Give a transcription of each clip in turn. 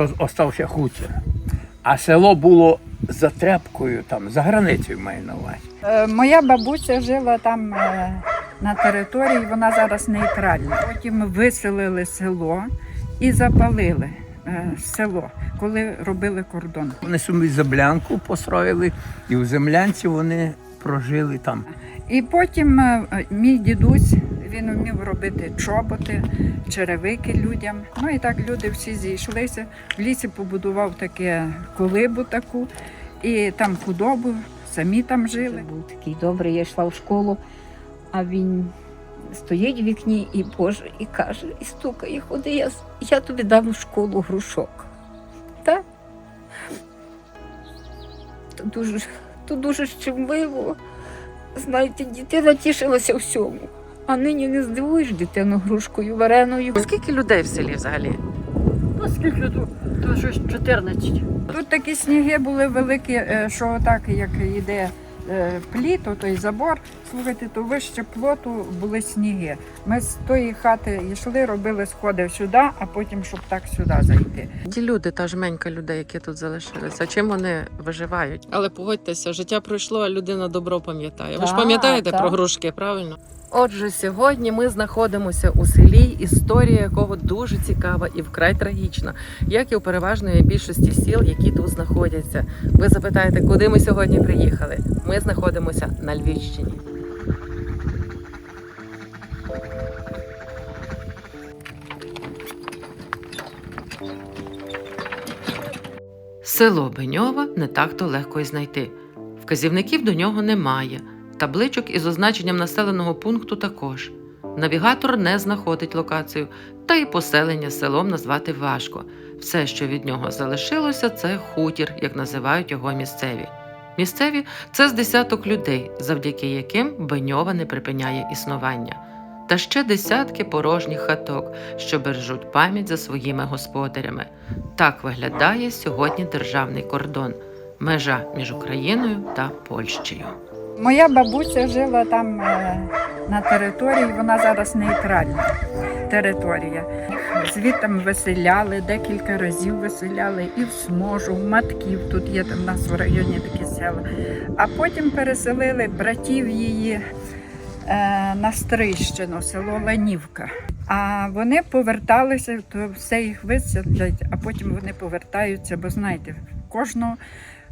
то остався хутір. А село було за тряпкою, там, за границею маю на увазі. Е, Моя бабуся жила там е, на території, вона зараз нейтральна. Потім виселили село і запалили е, село, коли робили кордон. Вони собі землянку построїли, і в землянці вони прожили там. І потім мій дідусь він вмів робити чоботи, черевики людям. Ну і так люди всі зійшлися. В лісі побудував таке колибу таку, і там худобу, самі там жили. Був такий добрий, я йшла в школу, а він стоїть в вікні і Боже, і каже, і стукає, ходи, я, я тобі дам в школу грушок. Так? То дуже, то дуже щемливо. Знаєте, дитина тішилася всьому. А нині не здивуєш дитину грушкою вареною. Скільки людей в селі взагалі? Ну, скільки тут? Тут щось 14. Тут такі сніги були великі, е, що так як йде е, пліт, той забор, слухайте, то вище плоту були сніги. Ми з тої хати йшли, робили сходи сюди, а потім, щоб так сюди зайти. Ті люди, та жменька людей, які тут залишилися, чим вони виживають? Але погодьтеся, життя пройшло, а людина добро пам'ятає. Ви ж пам'ятаєте про грушки, правильно? Отже, сьогодні ми знаходимося у селі, історія якого дуже цікава і вкрай трагічна, як і у переважної більшості сіл, які тут знаходяться. Ви запитаєте, куди ми сьогодні приїхали? Ми знаходимося на Львівщині. Село Беньова не так-то легко й знайти. Вказівників до нього немає. Табличок із означенням населеного пункту також. Навігатор не знаходить локацію, та й поселення селом назвати важко. Все, що від нього залишилося, це хутір, як називають його місцеві. Місцеві це з десяток людей, завдяки яким Беньова не припиняє існування. Та ще десятки порожніх хаток, що бережуть пам'ять за своїми господарями. Так виглядає сьогодні державний кордон межа між Україною та Польщею. Моя бабуся жила там е, на території, вона зараз нейтральна територія. Звідти виселяли, декілька разів виселяли і в Сможу, в Матків, тут є там у нас в районі такі села. А потім переселили братів її е, на Стрийщину, село Ланівка. А вони поверталися, то все їх виселять, а потім вони повертаються, бо знаєте, кожного.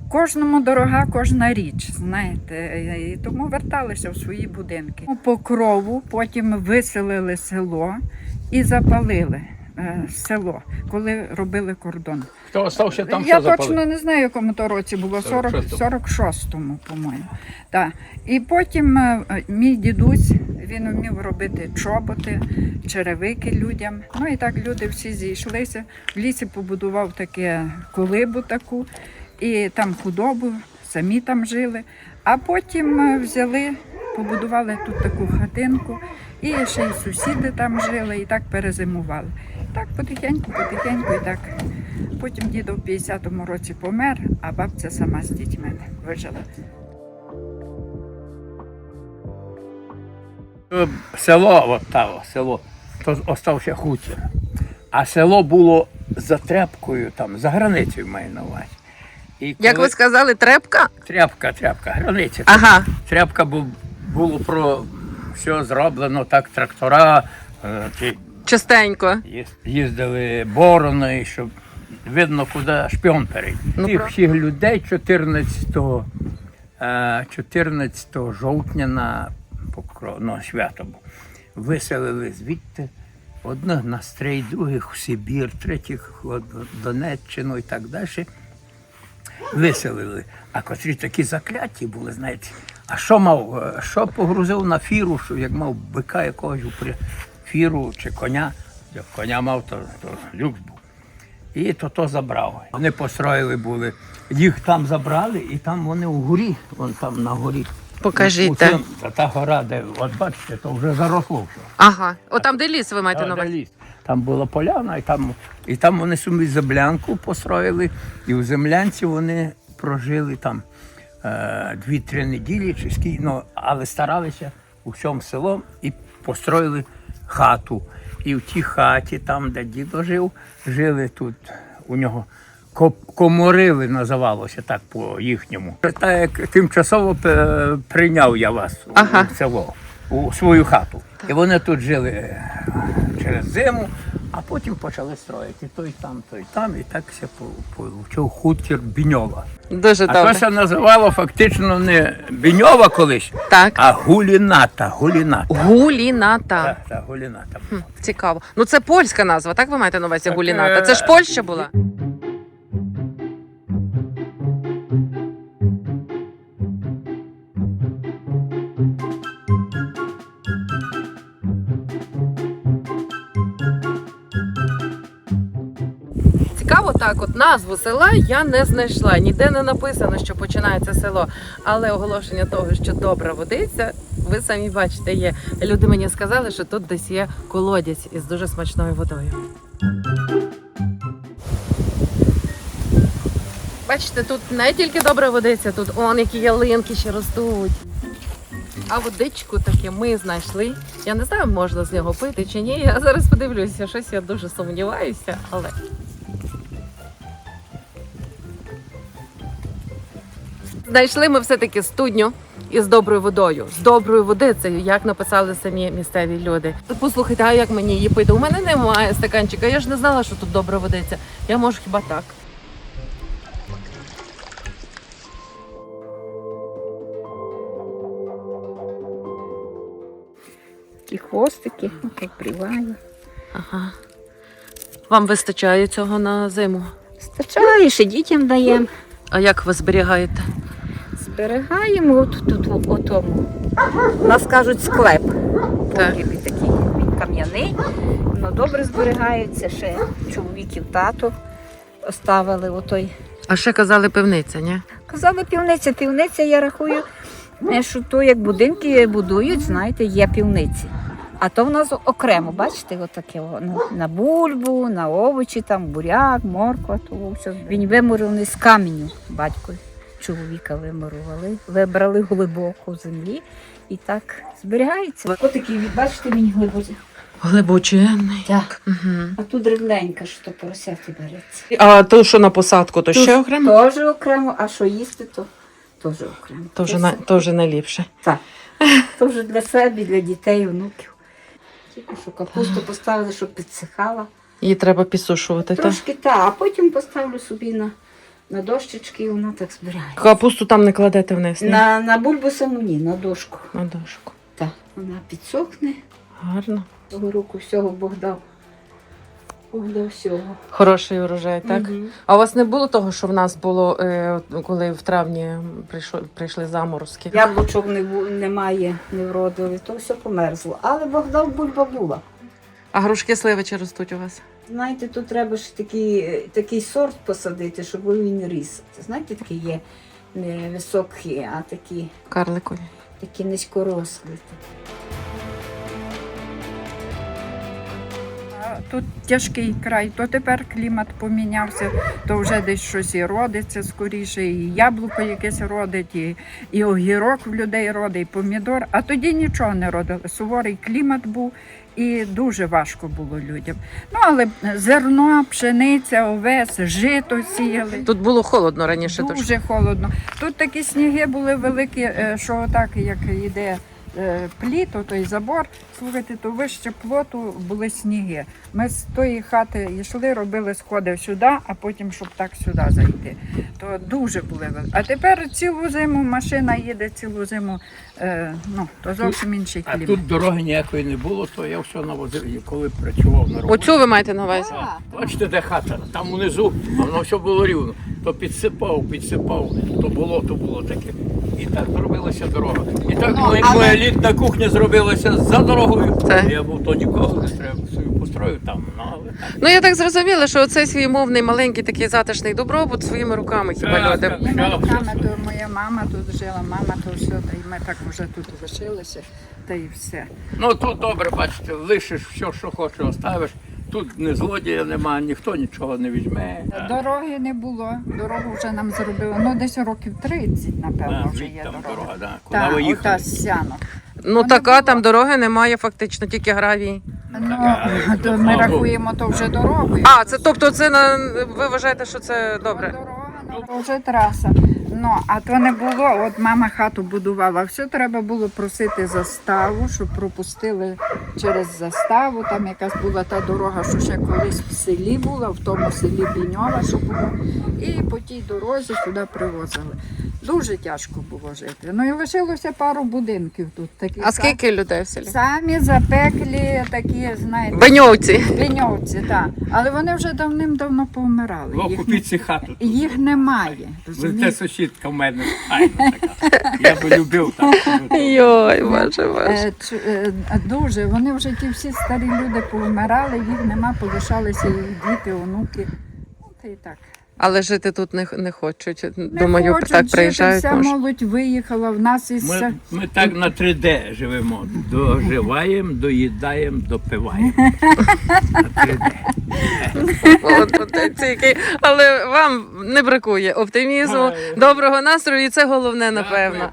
Кожному дорога кожна річ, знаєте, і тому верталися в свої будинки. По крову потім виселили село і запалили е, село, коли робили кордон. Хто остався там, Я що запалив? точно не знаю, в якому то році було 40, 46-му. 46-му, по-моєму. Так. І потім е, мій дідусь він вмів робити чоботи, черевики людям. Ну і так люди всі зійшлися. В лісі побудував таке колибу таку, і там худобу, самі там жили. А потім е, взяли, побудували тут таку хатинку, і ще й сусіди там жили, і так перезимували. Так потихеньку, потихеньку, і так. Потім дідо в 50-му році помер, а бабця сама з дітьми вижила. Е, Село, от та, село, то остався хутір. А село було за тряпкою, там, за границею маю на увазі. І Як ви сказали, трепка? Тряпка, тряпка, границя. Ага. Тряпка бу- було про все зроблено, так, трактора, е, ті Частенько. їздили борони, щоб видно, куди шпіон перейде. Ну, Тих про- всіх людей 14, е, 14 жовтня на покров, ну, свято. Виселили звідти. Одних на стрій, других в Сибір, третіх в Донеччину і так далі. Виселили. А котрі такі закляті були, знаєте. А що мав, е, що погрузив на фіру, що як мав бика якогось при фіру чи коня, як коня мав, то, то люкс був. І то то забрав. Вони построїли були. Їх там забрали, і там вони у горі, вон там на горі. Покажіть, У де. цьому- Та, та гора, де, от бачите, то вже заросло все. Ага. О, там, де ліс ви маєте на Та, де увазі. ліс. Там була поляна, і там, і там вони собі землянку построїли, і в землянці вони прожили там е, дві-три неділі, чи скільки, ну, але старалися у всьому селом і построїли хату. І в тій хаті, там, де дідо жив, жили тут у нього коморили називалося так по їхньому. Так як тимчасово е, прийняв я вас Ага. у село, у свою хату. І вони тут жили через зиму, а потім почали строїти той там, той там, і так все получив хутір Біньова. Дуже А то це називало фактично не Біньова колись, Так. а Гуліната. Гуліната. Гуліната. Так, так, Гуліната. Хм, Цікаво. Ну це польська назва, так ви маєте на увазі Так, гуліната? е, Це ж Польща була. Назву села я не знайшла. Ніде не написано, що починається село. Але оголошення того, що добра водиця, ви самі бачите, є. Люди мені сказали, що тут десь є колодязь із дуже смачною водою. Бачите, тут не тільки добра водиця, тут он які ялинки ще ростуть. А водичку таки ми знайшли. Я не знаю, можна з нього пити чи ні. Я зараз подивлюся, щось я дуже сумніваюся, але Знайшли ми все-таки студню із доброю водою, з доброю водицею, як написали самі місцеві люди. Послухайте, а як мені її пити? У мене немає стаканчика. Я ж не знала, що тут добра водиця. Я можу хіба так. Такі хвостики, обриваю. Ага. Вам вистачає цього на зиму. Стачає, ще дітям даємо. А як ви зберігаєте? Зберігаємо от тут. У нас кажуть склеп. Погріб такий він кам'яний. Воно добре зберігається. Ще чоловіків тато оставили отой. А ще казали пивниця, ні? Казали півниця. Півниця, я рахую, е, що то як будинки будують, знаєте, є півниці. А то в нас окремо, бачите, отаке на бульбу, на овочі, там буряк, морква, то все. Він вимурений з каменю, батько чоловіка вимурували, вибрали глибоко землі і так зберігається. Отакий, бачите, він глибокий. Глибоченний. Так. Угу. А тут дрібненька, що то поросяти береться. А то, що на посадку, то ще окремо? Теж окремо, а що їсти, то теж окремо. Це на, вже найліпше. Так. Вже для себе, для дітей, онуків. Тільки що капусту поставили, щоб підсихала. Її треба підсушувати. Так? Трошки та, а потім поставлю собі на, на дощечки і вона так збирається. Капусту там не кладете вниз. ні? На, на бульбу саму ні, на дошку. На дошку. Так. Вона підсохне. Гарно. Того року всього Бог дав. Бог дав всього. Хороший урожай, так? Мгм. А у вас не було того, що в нас було, е, коли в травні прийшло, прийшли заморозки? Яблучок не, бу- немає, не вродили, то все померзло. Але Бог дав бульба була. А грушки сливичі ростуть у вас? Знаєте, тут треба ж такий, такий сорт посадити, щоб він ріс. Це, Знаєте, такі є не високі, а такі, Карликові. такі низькорослі. Тут тяжкий край, то тепер клімат помінявся, то вже десь щось і родиться скоріше, і яблуко якесь родить, і, і огірок в людей родить, і помідор. А тоді нічого не родили. Суворий клімат був і дуже важко було людям. Ну але зерно, пшениця, овес, жито сіяли. Тут було холодно раніше. тож. Дуже холодно. Тут такі сніги були великі, е, що так, як йде пліт, той забор, слухайте, то вище плоту були сніги. Ми з тої хати йшли, робили сходи сюди, а потім, щоб так сюди зайти. То дуже були. А тепер цілу зиму машина їде цілу зиму, е, ну, то зовсім інший А тут дороги ніякої не було, то я все навозив, і коли працював на роботі. Оцю ви маєте на увазі? Бачите, де хата, там унизу, а воно все було рівно. То підсипав, підсипав, то болото було таке. І так зробилася дорога. І так моя, моя літна кухня зробилася за дорогою. Так. Я був то нікого не треба свою построю там. Ну, але. Ну я так зрозуміла, що оцей свій мовний маленький такий затишний добробут своїми руками хіба Так, люди. так. Моїми руками, то моя мама тут жила, мама то все, та й ми так вже тут лишилися, та й все. Ну тут добре, бачите, лишиш все, що хочеш, оставиш. Тут не злодія немає, ніхто нічого не візьме. Дороги не було, дорогу вже нам зробили. Ну, десь років 30, напевно, Да, вже звідти є там дорога. дорога, да. Куди Так, ви ота їхали? з сянок. Ну Вона така була. там дороги немає, фактично, тільки гравій. Ну, Така, то ми рахуємо то вже дорогою. А, це тобто, це на ви вважаєте, що це добре? Дорога, то вже траса. Ну, а то не було. От мама хату будувала. Все треба було просити заставу, щоб пропустили через заставу. Там якась була та дорога, що ще колись в селі була, в тому селі Біньова, що було. І по тій дорозі сюди привозили. Дуже тяжко було жити. Ну і лишилося пару будинків тут. Такі А скільки людей в селі? Самі запеклі такі, знаєте, Беньовці. Беньовці, так. Але вони вже давним-давно повмирали. Їх, купіть ці хату. їх немає. Розумієте? Сусідка в мене файна така. Я би любив так. Йой, боже, боже. Е, ч- е, Дуже. Вони вже ті всі старі люди повмирали, їх нема, полишалися їх діти, онуки. Ну, Та й так. Але жити тут не, не хочуть. Не Думаю, хочуть так жити, приїжджають. Вся може. молодь виїхала, в нас із Ми, ми так на 3D живемо. Доживаємо, доїдаємо, допиваємо. На 3D. Молодець який. Але вам не бракує оптимізму, доброго настрою, і це головне, напевно.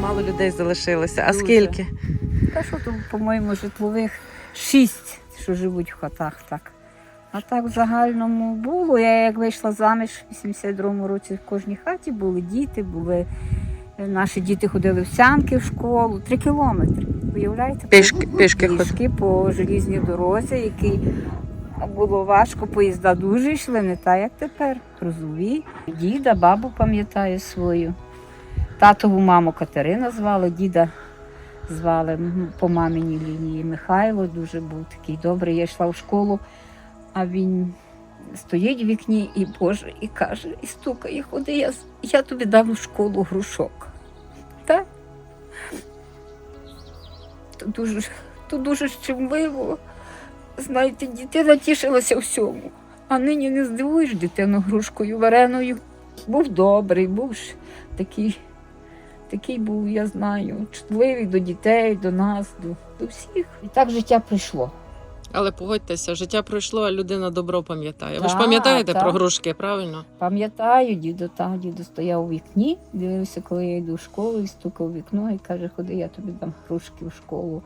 Мало людей залишилося. А скільки? Та що тут, по-моєму, житлових шість, що живуть в хатах так. А так в загальному було. Я як вийшла заміж в 82-му році в кожній хаті були діти, були. е, Наші діти ходили в сянки в школу, три кілометри. Уявляєте? Пішки- пішки пішки по желізній дорозі, який було важко, поїзда дуже йшли, не так, як тепер. Грузові. Діда, бабу пам'ятаю свою. Татову маму Катерина звали, діда звали по маминій лінії Михайло, дуже був такий добрий. Я йшла в школу, а він стоїть в вікні і Боже, і каже, і стукає, ходи, я, я тобі дам у школу грушок. Так? То дуже, то дуже щемливо. Знаєте, дитина тішилася всьому. А нині не здивуєш дитину грушкою вареною. Був добрий, був такий, такий був, я знаю, чутливий до дітей, до нас, до, до всіх. І так життя прийшло. Але погодьтеся, життя пройшло, а людина добро пам'ятає. Ви ж пам'ятаєте про грушки, правильно? Пам'ятаю, дідо так, дідо стояв у вікні, дивився, коли я йду в школу, і стукав у вікно і каже, ходи, я тобі дам грушки в школу.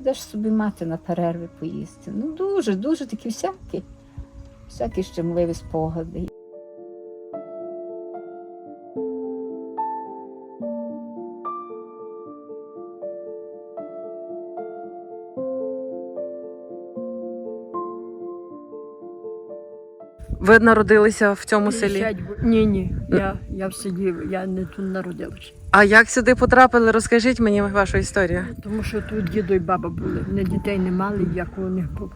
Де ж собі мати на перерви поїсти? Ну дуже, дуже такі всякі, всякі щемливі спогади. Ви народилися в цьому селі. Ні, ні. Я, я в селі, я не тут народилася. А як сюди потрапили? Розкажіть мені вашу історію. Тому що тут дідо і баба були. Вони дітей не мали, як у них було.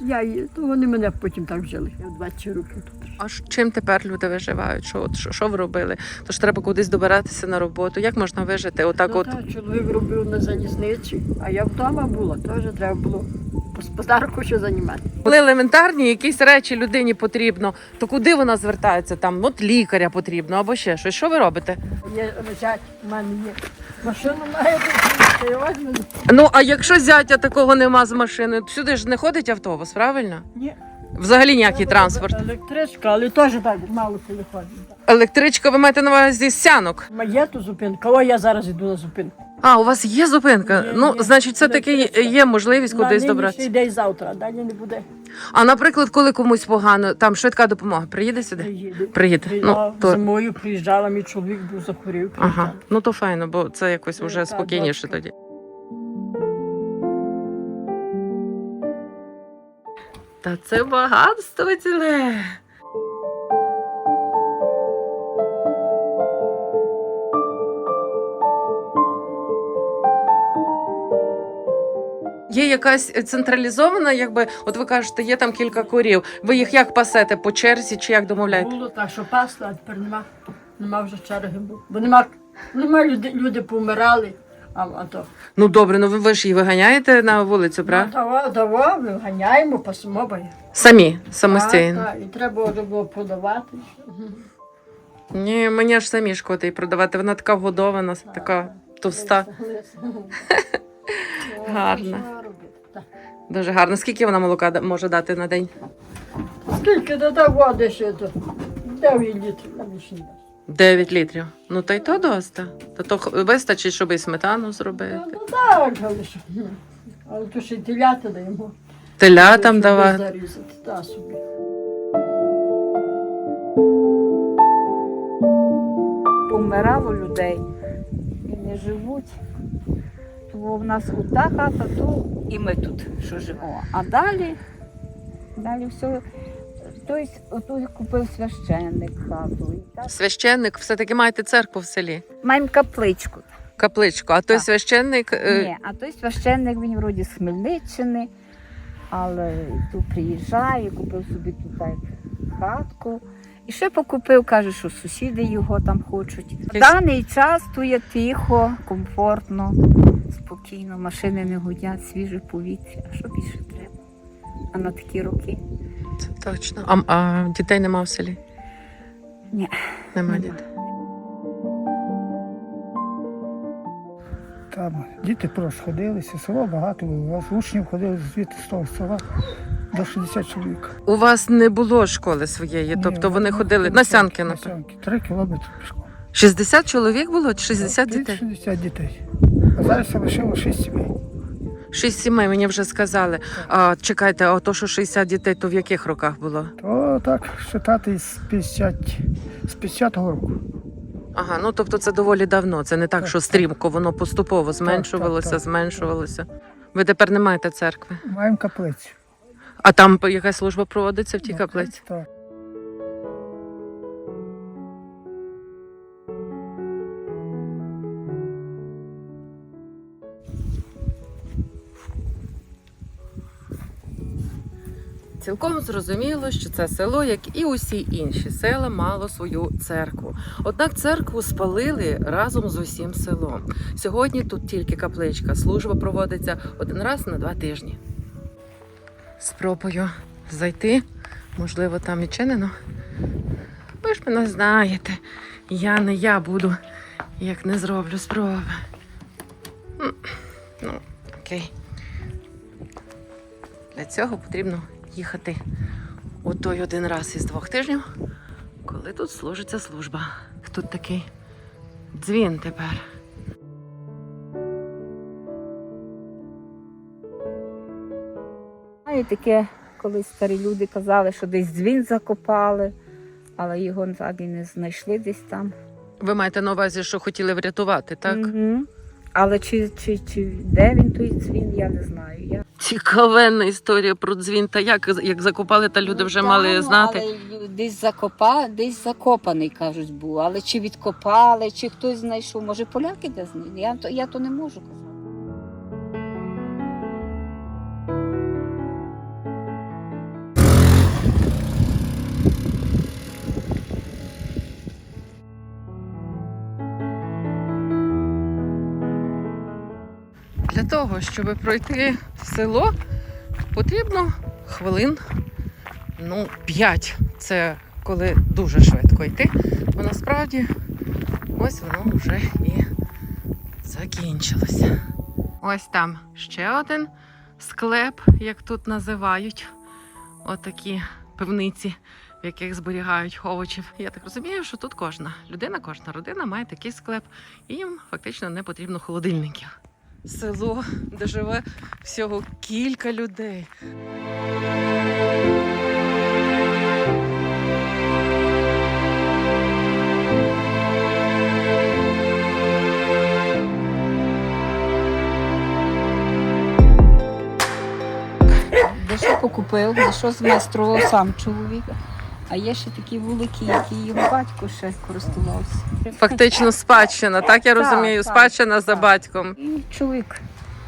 Я, то вони мене потім так жили. Я 20 років тут. А чим тепер люди виживають? Що, от, що, що ви робили? Тож треба кудись добиратися на роботу. Як можна вижити? Отак, ну, от та, чоловік робив на залізниці, а я вдома була, теж треба було господарку що займати. коли елементарні якісь речі людині потрібно, то куди вона звертається? Там от лікаря потрібно або ще щось. Що ви робите? Є зять, в мене є. Машину має бути, я возьму. Ну а якщо зятя такого нема з машини, сюди ж не ходить автобус, правильно? Ні. Взагалі ніякий транспорт. Електричка, але теж так мало телефонів. Електричка, ви маєте на увазі сянок. Є тут зупинка, о, я зараз йду на зупинку. А, у вас є зупинка? Є, ну, є. значить, все таки є можливість кудись На добратися. день завтра, далі не буде. А наприклад, коли комусь погано, там швидка допомога приїде сюди? Приїде. Приїде. Ну, то... Зимою приїжджала, мій чоловік був захворів. Ага, ну то файно, бо це якось Е, вже спокійніше дочка. тоді. Та це багатство ціле. Є якась централізована, якби, от ви кажете, є там кілька корів. Ви їх як пасете по черзі чи як домовляєте? Було так, що пасли, а тепер нема. Нема вже черги. Бо нема, нема люди, люди помирали. А, а то. Ну добре, ну ви, ви ж її виганяєте на вулицю, Ну, правда? Давай, давай, ми ганяємо, пасимо, бо є. Самі, самостійно. Так, так, І треба вже було подавати. Ні, мені аж самі шкода її продавати. Вона така вгодована, така товста. Так. Дуже гарно. Скільки вона молока да- може дати на день? Скільки до того ще то? 9 літрів на більше не. 9 літрів. Ну та й то доста. Та то х- вистачить, щоб і сметану зробити. Ну так, але що. ну, Але то ще й телята даємо. Телятам Щоб давати. Зарізати, та собі. Помирало людей і не живуть. То в нас одна хата, то і ми тут що живемо. А далі, далі все. Хтось ото купив священник хату. І так. Священник, все-таки маєте церкву в селі. Маємо капличку. Капличку. А той Так. священник. е, Ні, а той священник він вроді з Хмельниччини, але тут приїжджає, купив собі тут так хатку. І ще покупив, каже, що сусіди його там хочуть. В Якийсь- даний час тут є тихо, комфортно, спокійно, машини не гудять, свіже повітря. А що більше треба? А на такі роки? Це точно. А, а дітей нема в селі? Ні. Нема дітей. Там діти порозходилися, село багато було. У вас учнів ходили звідти з того села до 60 чоловік. У вас не було школи своєї, тобто вони ходили на сянки, на напевно. сянки. Три кілометри пішком. 60 чоловік було чи 60 дітей? 60 дітей. А зараз лишило 6 сімей. Шість сімей мені вже сказали. А чекайте, а то, що 60 дітей, то в яких роках було? То так вважати з 50, з 50-го року. Ага, ну тобто це доволі давно. Це не так, Так, що стрімко, воно поступово зменшувалося, так. зменшувалося. Ви тепер не маєте церкви. Маємо каплицю. А там якась служба проводиться в тій каплиці? Так. Цілком зрозуміло, що це село, як і усі інші села, мало свою церкву. Однак церкву спалили разом з усім селом. Сьогодні тут тільки капличка. Служба проводиться один раз на два тижні. Спробую зайти. Можливо, там відчинено. Ви ж мене знаєте. Я не я буду, як не зроблю спроби. Ну, окей. Для цього потрібно їхати у той один раз із двох тижнів, коли тут служиться служба. Тут такий дзвін тепер. Знаю, таке, коли старі люди казали, що десь дзвін закопали, але його так і не знайшли десь там. Ви маєте на увазі, що хотіли врятувати, так? Угу. Але чи, чи, чи де він той дзвін, я не знаю. Я... Цікавенна історія про дзвін. Та як, як закопали, та люди вже Ну, мали та, знати. Але десь, закопа, десь закопаний, кажуть, був. Але чи відкопали, чи хтось знайшов, може поляки де знайшли? Я, то- я то не можу казати. Того, щоб пройти в село, потрібно хвилин ну, 5. Це коли дуже швидко йти. Бо насправді ось воно вже і закінчилося. Ось там ще один склеп, як тут називають. Отакі пивниці, в яких зберігають овочів. Я так розумію, що тут кожна людина, кожна родина має такий склеп, і їм фактично не потрібно холодильників село, де живе всього кілька людей. Покупив, дещо змайстрував сам чоловік. А є ще такі вулики, які його батько ще користувався. Фактично спадщина, так я розумію, так, спадщина за так. батьком. І чоловік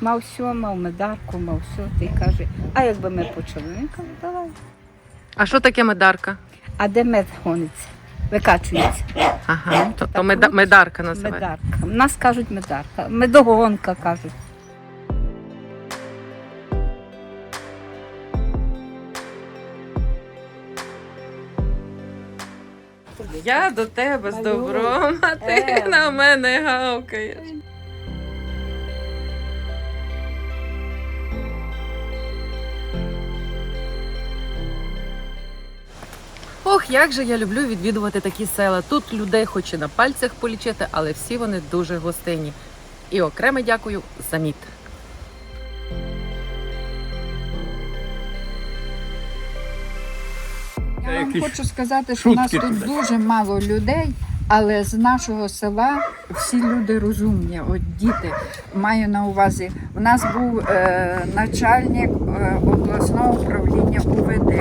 мав все, мав медарку, мав все. Ти каже, а якби ми почали? Він каже, давай. А що таке медарка? А де мед гониться? Викачується. Ага, то, то меда, ну, медарка називається. Медарка. У нас кажуть медарка. Медогонка кажуть. Я до тебе з Алло. добром, а ти Е. на мене гавкаєш. Ох, як же я люблю відвідувати такі села. Тут людей хоч і на пальцях полічити, але всі вони дуже гостинні. І окреме дякую за мід. Я вам Якісь хочу сказати, що у нас шутки тут туди. дуже мало людей, але з нашого села всі люди розумні. От діти маю на увазі. У нас був е, начальник е, обласного управління УВД.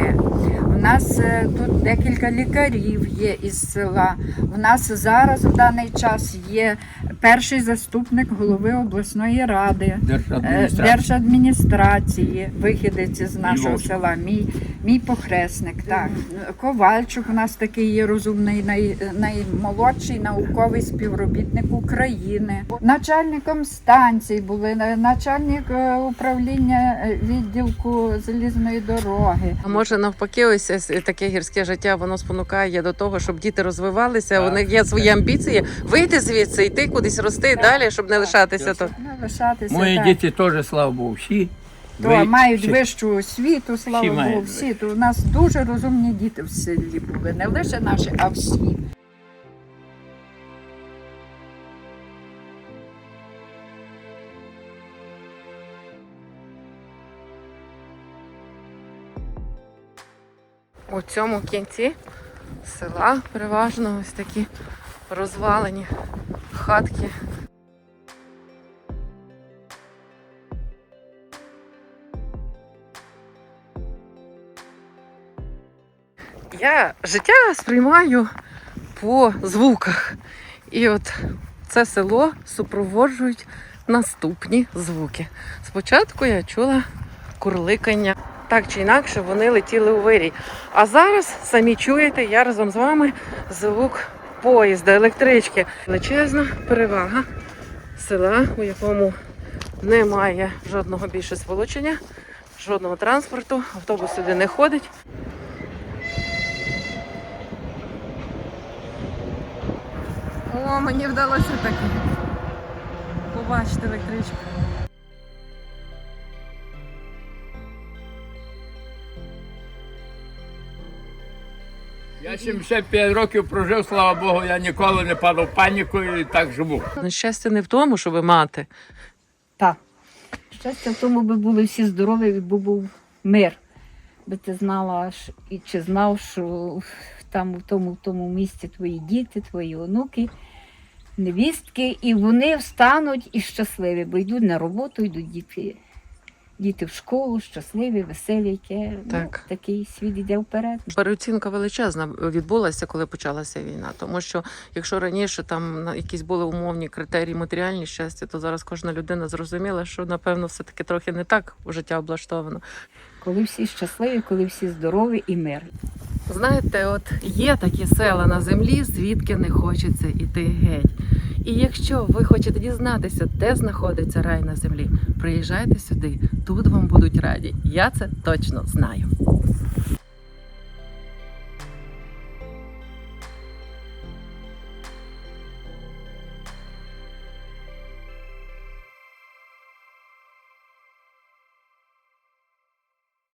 У нас е, тут декілька лікарів є із села. У нас зараз в даний час є перший заступник голови обласної ради. Е, Держадміністрація. Держадміністрації, вихідець з нашого Львовський. села, мій, мій похресник. Так. Ковальчук у нас такий є розумний, най, наймолодший науковий співробітник України. Начальником станції були, начальник е, управління відділку залізної дороги. А може навпаки, ось таке гірське життя воно спонукає до того, щоб діти розвивалися. Так, У них є свої так. амбіції вийти звідси, йти кудись рости далі, щоб не лишатися То Не лишатися. Мої так. діти теж, слава Богу, всі. То, ви- мають всі. вищу освіту, слава Всі Богу, мають всі. То у нас дуже розумні діти в селі були. Не лише наші, а всі. У цьому кінці села переважно ось такі розвалені хатки. Я життя сприймаю по звуках. І от це село супроводжують наступні звуки. Спочатку я чула курликання. Так чи інакше вони летіли у вирій. А зараз самі чуєте, я разом з вами звук поїзда, електрички. Величезна перевага села, у якому немає жодного більше сполучення, жодного транспорту, автобус сюди не ходить. О, мені вдалося таки побачити електричку. Я 75 років прожив, слава Богу, я ніколи не падав в паніку і так живу. Щастя не в тому, щоб мати. Так. Щастя в тому, би були всі здорові, би був мир. Би ти знала і чи знав, що там у тому, в тому місці твої діти, твої онуки, невістки, і вони встануть і щасливі, бо йдуть на роботу, йдуть діти. Діти в школу, щасливі, веселі, яке Так. Ну, такий світ іде вперед. Переоцінка величезна відбулася, коли почалася війна. Тому що якщо раніше там якісь були умовні критерії матеріальні щастя, то зараз кожна людина зрозуміла, що напевно все таки трохи не так життя облаштовано. Коли всі щасливі, коли всі здорові і мир. Знаєте, от є такі села на землі, звідки не хочеться іти геть. І якщо ви хочете дізнатися, де знаходиться рай на землі, приїжджайте сюди. Тут вам будуть раді. Я це точно знаю.